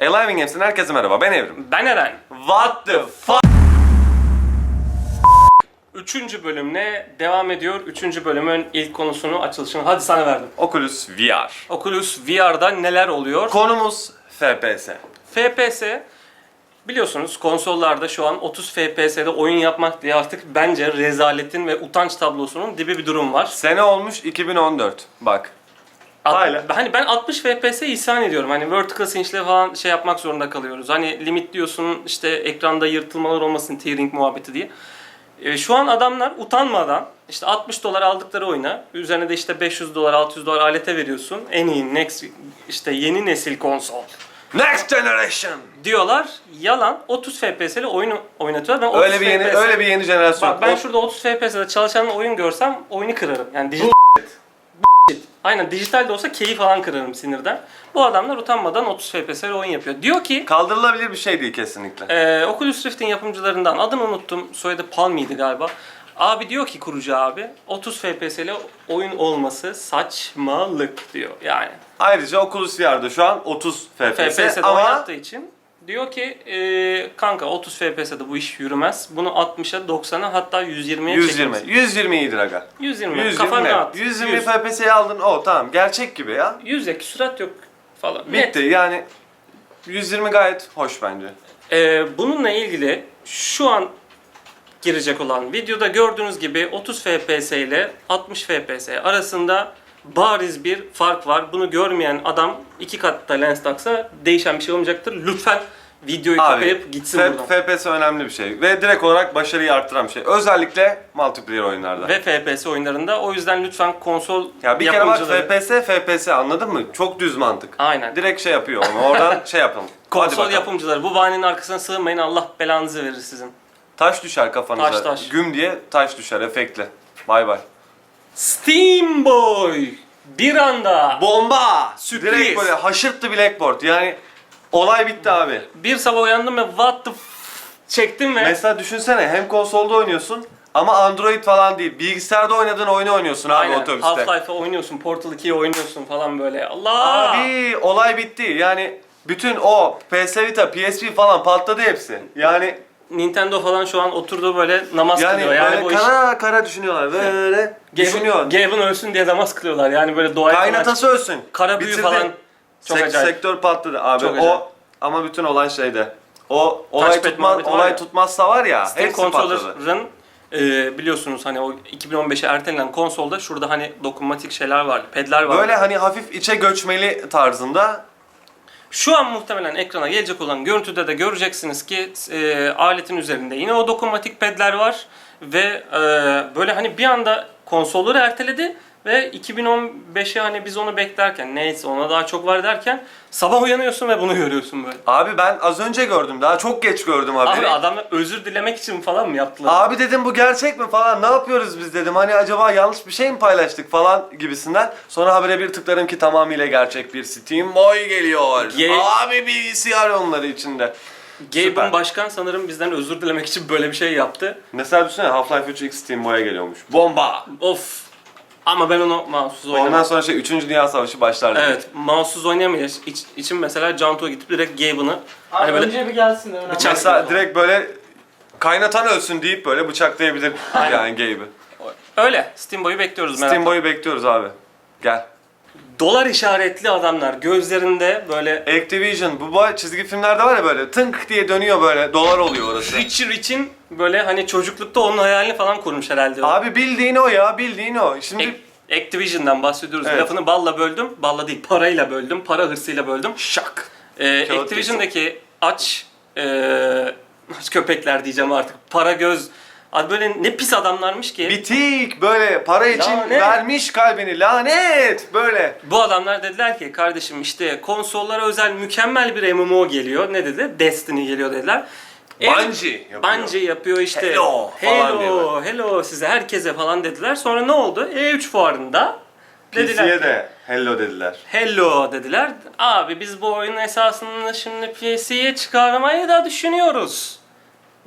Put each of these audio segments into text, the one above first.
Alive Games'ten herkese merhaba ben Evrim. Ben Eren. What the fuck? Üçüncü bölümle devam ediyor. Üçüncü bölümün ilk konusunu, açılışını hadi sana verdim. Oculus VR. Oculus VR'da neler oluyor? Konumuz FPS. FPS biliyorsunuz konsollarda şu an 30 FPS'de oyun yapmak diye artık bence rezaletin ve utanç tablosunun dibi bir durum var. Sene olmuş 2014. Bak. At- Hala. Hani ben 60 FPS isyan ediyorum. Hani vertical cinch'le falan şey yapmak zorunda kalıyoruz. Hani limit diyorsun işte ekranda yırtılmalar olmasın tearing muhabbeti diye. E, şu an adamlar utanmadan işte 60 dolar aldıkları oyuna üzerine de işte 500 dolar 600 dolar alete veriyorsun. En iyi next işte yeni nesil konsol Next Generation. diyorlar. Yalan 30 FPS ile oyunu oynatıyor. Ben 30 Öyle bir yeni FPS öyle bir yeni jenerasyon. Bak ben O- şurada 30 FPS'de çalışan oyun görsem oyunu kırarım. Yani dijital Aynen dijital de olsa keyif falan kırarım sinirden. Bu adamlar utanmadan 30 FPS oyun yapıyor. Diyor ki kaldırılabilir bir şey değil kesinlikle. e, Oculus Rift'in yapımcılarından adını unuttum. Soyadı Palmi'ydi galiba. Abi diyor ki kurucu abi 30 FPS ile oyun olması saçmalık diyor yani. Ayrıca Oculus VR'da şu an 30 FPS, FPS'de ama oynattığı için diyor ki e, kanka 30 FPS'de bu iş yürümez. Bunu 60'a 90'a hatta 120'ye 120. çekeriz. 120 iyidir aga. 120. 120 Kafan rahat. 120 100. FPS'yi aldın o tamam gerçek gibi ya. 100'e küsurat yok falan. Bitti Net. yani 120 gayet hoş bence. Ee, bununla ilgili şu an girecek olan videoda gördüğünüz gibi 30 FPS ile 60 FPS arasında bariz bir fark var. Bunu görmeyen adam iki katta lens taksa değişen bir şey olmayacaktır. Lütfen videoyu kapayıp gitsin buradan. FPS önemli bir şey ve direkt olarak başarıyı arttıran bir şey. Özellikle multiplayer oyunlarda. Ve FPS oyunlarında. O yüzden lütfen konsol ya bir kere bak yapımcıları... FPS FPS anladın mı? Çok düz mantık. Aynen. Direkt şey yapıyor onu. Oradan şey yapalım. Hadi Konsol bakalım. yapımcıları bu bahanenin arkasına sığınmayın Allah belanızı verir sizin. Taş düşer kafanıza. Taş, taş. Güm diye taş düşer efektli. Bay bay. Steam Boy bir anda Bomba! Sürpriz. Direkt böyle haşırttı Blackboard. Yani olay bitti abi. bir sabah uyandım ve what the f- çektim ve Mesela düşünsene hem konsolda oynuyorsun ama Android falan değil. Bilgisayarda oynadığın oyunu oynuyorsun abi Aynen. otobüste. Half-Life'ı oynuyorsun, Portal 2'yi oynuyorsun falan böyle. Allah! Abi olay bitti. Yani bütün o PS Vita, PSP falan patladı hepsi. Yani Nintendo falan şu an oturdu böyle namaz yani kılıyor. Yani böyle bu iş kara kara düşünüyorlar. Böyle düşünüyor. Gaben ölsün diye namaz kılıyorlar. Yani böyle doğaya Kaynatası ölsün. Kara büyü Bitirdi. falan çok Sek- acayip. Sektör patladı abi. Çok o acayip. ama bütün olan şeyde. O olay Touchpad tutmaz muhabbeti var olay ya. tutmazsa var ya Steam hepsi patladı. Controller'ın e, biliyorsunuz hani o 2015'e ertelenen konsolda şurada hani dokunmatik şeyler vardı, pedler vardı. Böyle hani hafif içe göçmeli tarzında Şu an muhtemelen ekrana gelecek olan görüntüde de göreceksiniz ki e, aletin üzerinde yine o dokunmatik pedler var ve e, böyle hani bir anda konsolları erteledi ve 2015'e hani biz onu beklerken neyse ona daha çok var derken sabah uyanıyorsun ve bunu görüyorsun böyle. Abi ben az önce gördüm. Daha çok geç gördüm haberi. Abi Abi, adamlar özür dilemek için falan mı yaptılar? dedim bu gerçek mi falan ne yapıyoruz biz dedim. Hani acaba yanlış bir şey mi paylaştık falan gibisinden. Sonra habere bir tıkladım ki tamamıyla gerçek bir Steam Boy geliyor. Ye- Abi bilgisayar onları içinde. Gaben Başkan sanırım bizden özür dilemek için böyle bir şey yaptı. Mesela düşünsene Half-Life 3 X Steam Boy'a geliyormuş. Bomba! Of. Ama ben onu mouse'suz oynamam. Ondan sonra şey 3. Dünya Savaşı başlar dedi. Evet, mouse'suz oynayamayız. İç, için mesela Canto'ya gidip direkt Gaben'ı Abi hani böyle önce bir gelsin de önemli. Bıçak- Mesela direkt böyle kaynatan ölsün deyip böyle bıçaklayabilir yani Gabe'i. öyle Steam Boy'u bekliyoruz merakla. Steam Boy'u bekliyoruz abi. Gel. Dolar işaretli adamlar gözlerinde böyle Activision bu boy çizgi filmlerde var ya böyle tınk diye dönüyor böyle dolar oluyor orası. Rich Rich'in böyle hani çocuklukta onun hayalini falan kurmuş herhalde. Abi bildiğin o ya bildiğin o. Şimdi Ac- Activision'dan bahsediyoruz. Evet. Lafını balla böldüm. Balla değil parayla böldüm. Para hırsıyla böldüm. şak. Ee, Kağıt Activision'daki aç ee, aç köpekler diyeceğim artık. Para göz. Abi böyle ne pis adamlarmış ki. Bitik böyle para için Lanet. vermiş kalbini lanet böyle. Bu adamlar dediler ki kardeşim işte konsollara özel mükemmel bir MMO geliyor. Ne dedi? Destiny geliyor dediler. Bungie yapıyor. Bungie yapıyor işte. Hello falan hello, hello size herkese falan dediler. Sonra ne oldu? E3 fuarında dediler PC'ye ki, de hello dediler. hello dediler. Abi biz bu oyunun esasını şimdi PC'ye çıkarmayı da düşünüyoruz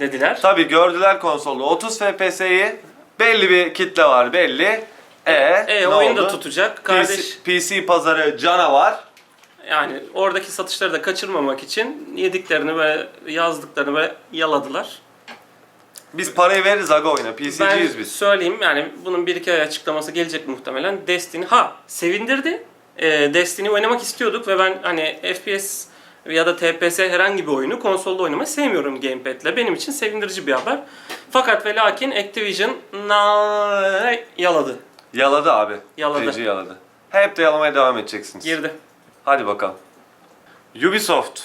dediler. Tabi gördüler konsolda 30 FPS'yi belli bir kitle var belli. E, E ne oyun da oldu? tutacak. PC, Kardeş PC pazarı canavar. Yani oradaki satışları da kaçırmamak için yediklerini ve yazdıklarını böyle yaladılar. Biz parayı veririz aga oyuna. Ben PC'ciyiz biz. söyleyeyim yani bunun bir iki ay açıklaması gelecek muhtemelen. Destiny ha sevindirdi. Ee, Destiny oynamak istiyorduk ve ben hani FPS ya da TPS herhangi bir oyunu konsolda oynamayı sevmiyorum gamepad'le. Benim için sevindirici bir haber. Fakat ve lakin Activision na yaladı. Yaladı abi. Yaladı. Feci yaladı. Hep de yalamaya devam edeceksiniz. Girdi. Hadi bakalım. Ubisoft.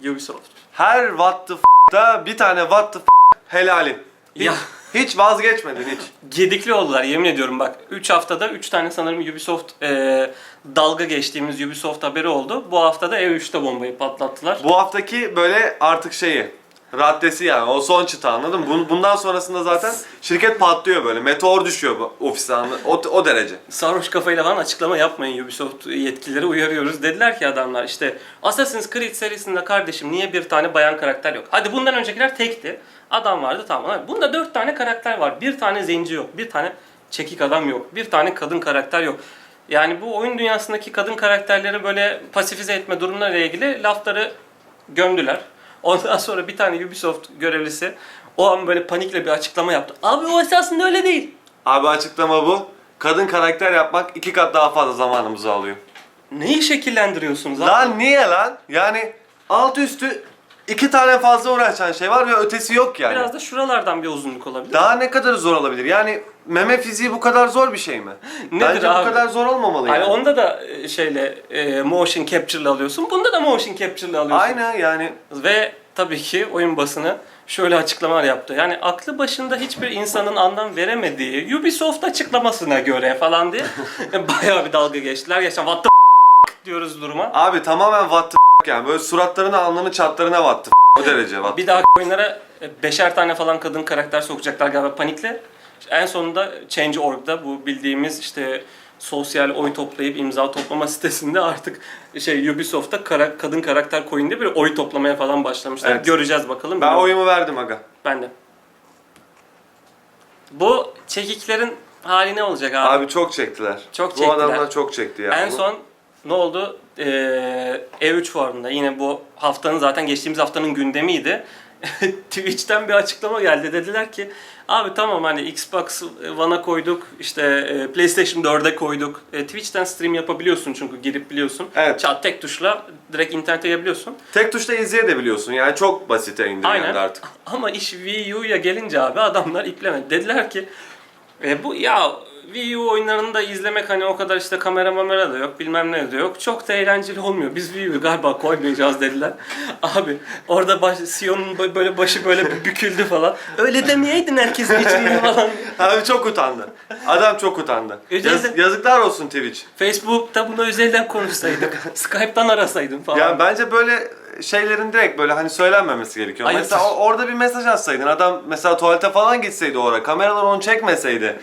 Ubisoft. Her what the f**'da bir tane what the f*** helalin. Hiç, Ya. Hiç vazgeçmedin hiç. Gedikli oldular yemin ediyorum bak. 3 haftada 3 tane sanırım Ubisoft e, dalga geçtiğimiz Ubisoft haberi oldu. Bu haftada E3'te bombayı patlattılar. Bu haftaki böyle artık şeyi raddesi yani o son çıta anladın mı? Bun- Bundan sonrasında zaten şirket patlıyor böyle. Meteor düşüyor bu ofise o, o derece. Sarhoş kafayla falan açıklama yapmayın Ubisoft yetkilileri uyarıyoruz. Dediler ki adamlar işte Assassin's Creed serisinde kardeşim niye bir tane bayan karakter yok? Hadi bundan öncekiler tekti. Adam vardı tamam. Hadi Bunda dört tane karakter var. Bir tane zenci yok. Bir tane çekik adam yok. Bir tane kadın karakter yok. Yani bu oyun dünyasındaki kadın karakterleri böyle pasifize etme durumlarıyla ilgili lafları gömdüler. Ondan sonra bir tane Ubisoft görevlisi o an böyle panikle bir açıklama yaptı. Abi o esasında öyle değil. Abi açıklama bu. Kadın karakter yapmak iki kat daha fazla zamanımızı alıyor. Neyi şekillendiriyorsunuz abi? Lan niye lan? Yani alt üstü iki tane fazla uğraşan şey var ve ötesi yok yani. Biraz da şuralardan bir uzunluk olabilir. Daha ne kadar zor olabilir? Yani meme fiziği bu kadar zor bir şey mi? Nedir Bence abi? bu kadar zor olmamalı Hani yani. onda da e, şeyle e, motion capture'la alıyorsun. Bunda da motion capture'la alıyorsun. Aynı yani. Ve tabii ki oyun basını şöyle açıklamalar yaptı. Yani aklı başında hiçbir insanın anlam veremediği Ubisoft açıklamasına göre falan diye bayağı bir dalga geçtiler. Geçen what the diyoruz duruma. Abi tamamen what the yani böyle suratlarına alnını çatlarına f- o derece the Bir daha oyunlara e, beşer tane falan kadın karakter sokacaklar galiba panikle. En sonunda Change.org'da bu bildiğimiz işte sosyal oy toplayıp imza toplama sitesinde artık şey Ubisoft'ta kara- kadın karakter coin'de bir oy toplamaya falan başlamışlar. Evet. Göreceğiz bakalım. Ben Bilmiyorum. oyumu verdim aga. Ben de. Bu çekiklerin hali ne olacak abi? Abi çok çektiler. Çok Bu çektiler. adamlar çok çekti ya. en Bu- son ne oldu? Ee, E3 fuarında yine bu haftanın zaten geçtiğimiz haftanın gündemiydi. Twitch'ten bir açıklama geldi. Dediler ki abi tamam hani Xbox One'a koyduk, işte e, PlayStation 4'e koyduk. E, Twitch'ten stream yapabiliyorsun çünkü girip biliyorsun. Evet. Çat tek tuşla direkt internete yiyebiliyorsun. Tek tuşta izleyebiliyorsun yani çok basite indirildi Aynen. artık. Ama iş Wii U'ya gelince abi adamlar iplemedi. Dediler ki e, bu ya Wii U oyunlarını da izlemek hani o kadar işte kamera mamera da yok bilmem ne de yok. Çok da eğlenceli olmuyor. Biz Wii U'yu galiba koymayacağız dediler. Abi orada baş, Sion'un bö- böyle başı böyle büküldü falan. Öyle demeyeydin herkesin içinde falan. Abi çok utandı. Adam çok utandı. Yaz- yazıklar olsun Twitch. Facebook'ta bunu özelden konuşsaydık. Skype'tan arasaydın falan. Ya bence böyle şeylerin direkt böyle hani söylenmemesi gerekiyor. Ayıptır. Mesela orada bir mesaj atsaydın. Adam mesela tuvalete falan gitseydi o ara. Kameralar onu çekmeseydi.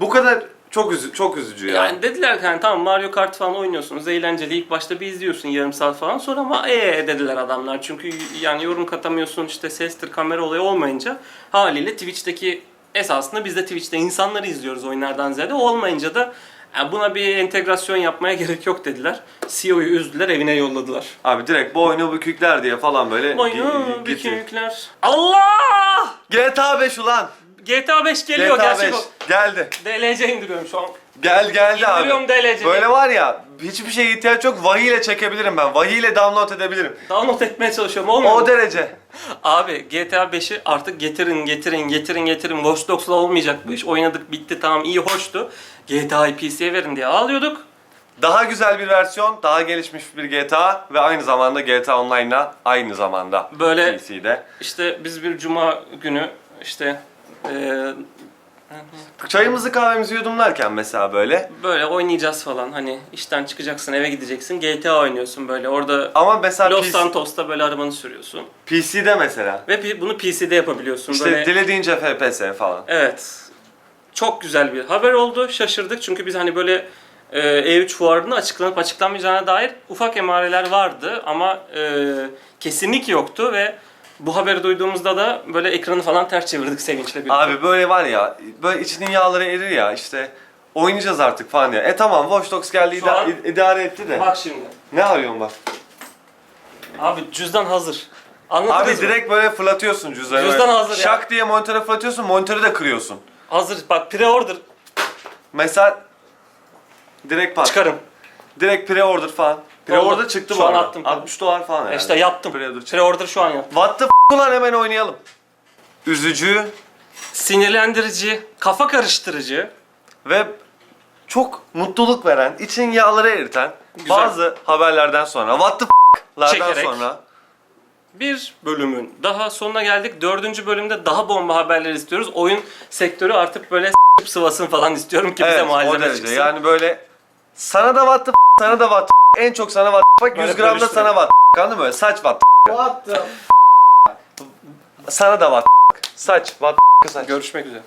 Bu kadar çok üzü çok üzücü ya. Yani dediler ki hani tamam Mario Kart falan oynuyorsunuz eğlenceli ilk başta bir izliyorsun yarım saat falan sonra ama ee dediler adamlar çünkü yani yorum katamıyorsun işte sestir kamera olayı olmayınca haliyle Twitch'teki esasında biz de Twitch'te insanları izliyoruz oyunlardan ziyade olmayınca da yani buna bir entegrasyon yapmaya gerek yok dediler. CEO'yu üzdüler evine yolladılar. Abi direkt bu oyunu bükükler diye falan böyle Oyunu gi- bütün yükler. Allah! GTA 5 ulan. GTA 5 geliyor GTA gerçek 5 o. geldi. DLC indiriyorum şu an. Gel geldi abi. İndiriyorum DLC'yi. Böyle var ya hiçbir şeye ihtiyaç yok. Vahiy ile çekebilirim ben. Vahiy ile download edebilirim. Download etmeye çalışıyorum olmuyor mu? O derece. Abi GTA 5'i artık getirin getirin getirin getirin Watch Dogs'la olmayacak bu iş. Oynadık bitti tamam iyi hoştu. GTA'yı PC'ye verin diye ağlıyorduk. Daha güzel bir versiyon, daha gelişmiş bir GTA ve aynı zamanda GTA Online'la aynı zamanda Böyle PC'de. işte biz bir cuma günü işte eee, Çayımızı kahvemizi yudumlarken mesela böyle. böyle oynayacağız falan hani işten çıkacaksın eve gideceksin GTA oynuyorsun böyle orada Ama mesela Los PC, Santos'ta böyle arabanı sürüyorsun. PC'de mesela. Ve pi- bunu PC'de yapabiliyorsun. İşte böyle dilediğince FPS falan. Evet. Çok güzel bir haber oldu. Şaşırdık çünkü biz hani böyle e, E3 fuarında açıklanıp açıklanmayacağına dair ufak emareler vardı ama e, kesinlik yoktu ve bu haberi duyduğumuzda da böyle ekranı falan ters çevirdik sevinçle bir. Abi böyle var ya, böyle içinin yağları erir ya işte oynayacağız artık falan diye. E tamam Watch Dogs geldi Şu ida- an- id- idare etti de. Bak şimdi. Ne arıyorsun bak? Abi cüzdan hazır. Anladınız Abi mı? direkt böyle fırlatıyorsun cüzdanı. Cüzdan böyle. hazır ya. Şak diye monitöre fırlatıyorsun, monitörü de kırıyorsun. Hazır. Bak pre-order Mesela direkt pat. çıkarım. Direkt pre-order falan. Pre-order çıktı Şu bu an arada. attım. 60 dolar falan yani. İşte yaptım. Pre-order çıktı. Pre-order şu an yaptım. What the f*** ulan hemen oynayalım. Üzücü Sinirlendirici, kafa karıştırıcı. ve çok mutluluk veren, için yağları eriten Güzel. bazı haberlerden sonra, what the f***lardan Çekerek. sonra Bir bölümün daha sonuna geldik. Dördüncü bölümde daha bomba haberler istiyoruz. Oyun sektörü artık böyle s***ıp sıvasın falan istiyorum ki bize malzeme çıksın. yani böyle sana da what the f***, sana da what the f***, en çok sana what the f***, 100 Böyle gram da bölüştürün. sana what the f***, anladın mı? Saç what the What the f***, sana da what the f***, saç what the f***, saç. Görüşmek üzere.